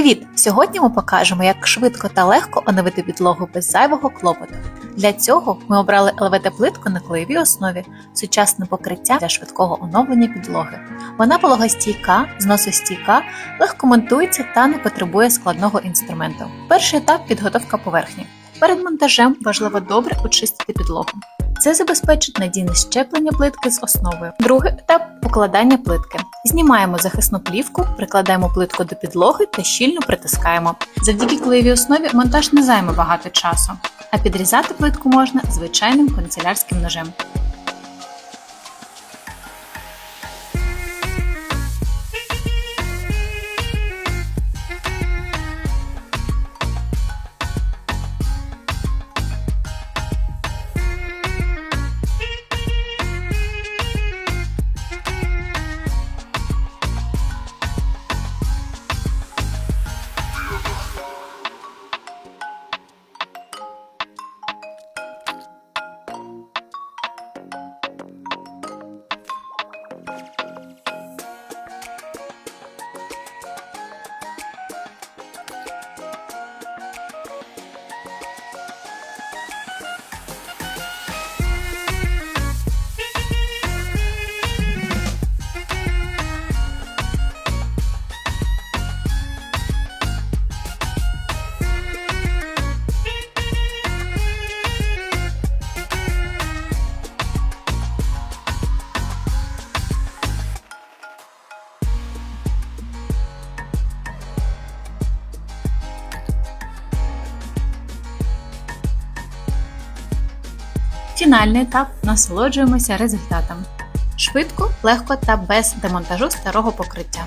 Привіт! Сьогодні ми покажемо, як швидко та легко оновити підлогу без зайвого клопоту. Для цього ми обрали ЛВД-плитку на клеєвій основі, сучасне покриття для швидкого оновлення підлоги. Вона вологостійка, зносостійка, легко монтується та не потребує складного інструменту. Перший етап підготовка поверхні. Перед монтажем важливо добре очистити підлогу. Це забезпечить надійне щеплення плитки з основою. Другий етап укладання плитки. Знімаємо захисну плівку, прикладаємо плитку до підлоги та щільно притискаємо. Завдяки клеєвій основі монтаж не займе багато часу, а підрізати плитку можна звичайним канцелярським ножем. Фінальний етап насолоджуємося результатом. Швидко, легко та без демонтажу старого покриття.